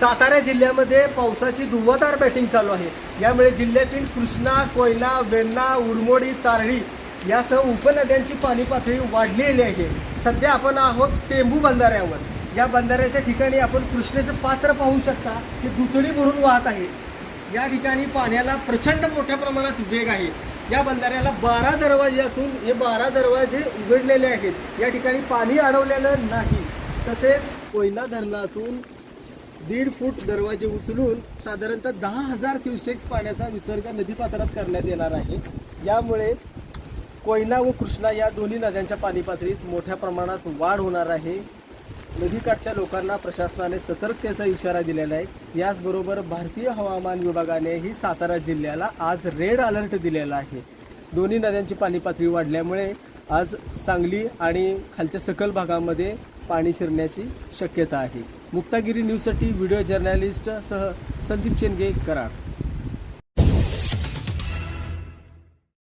सातारा जिल्ह्यामध्ये पावसाची धुव्वधार बॅटिंग चालू आहे. यामुळे जिल्ह्यातील कृष्णा कोयना वेण्णा उरमोडी तारळी यासह उपनद्यांची पाणी पातळी वाढलेली आहे. सध्या आपण आहोत टेंबू बंधाऱ्यावर. या बंधाऱ्याच्या ठिकाणी आपण कृष्णेचं पात्र पाहू शकता. हे दुतडी भरून वाहत आहे. या ठिकाणी पाण्याला प्रचंड मोठ्या प्रमाणात वेग आहे. या बंधाऱ्याला बारा दरवाजे असून हे बारा दरवाजे उघडलेले आहेत. या ठिकाणी पाणी अडवलेलं नाही. तसेच कोयना धरणातून दीड फूट दरवाजे उचलून साधारणतः दहा हजार क्युसेक्स पाण्याचा विसर्ग नदीपात्रात करण्यात येणार आहे. यामुळे कोयना व कृष्णा या दोन्ही नद्यांच्या पाणी पातळीत मोठ्या प्रमाणात वाढ होणार आहे. नदीकाठच्या लोकांना प्रशासनाने सतर्कतेचा इशारा दिलेला आहे. याचबरोबर भारतीय हवामान विभागानेही सातारा जिल्ह्याला आज रेड अलर्ट दिलेला आहे. दोन्ही नद्यांची पाणी पातळी वाढल्यामुळे आज सांगली आणि खालच्या सकल भागामध्ये पाणी शिरण्याची शक्यता आहे. मुक्तागिरी न्यूजसाठी व्हिडिओ जर्नलिस्ट सह संदीप चेनगे कराड.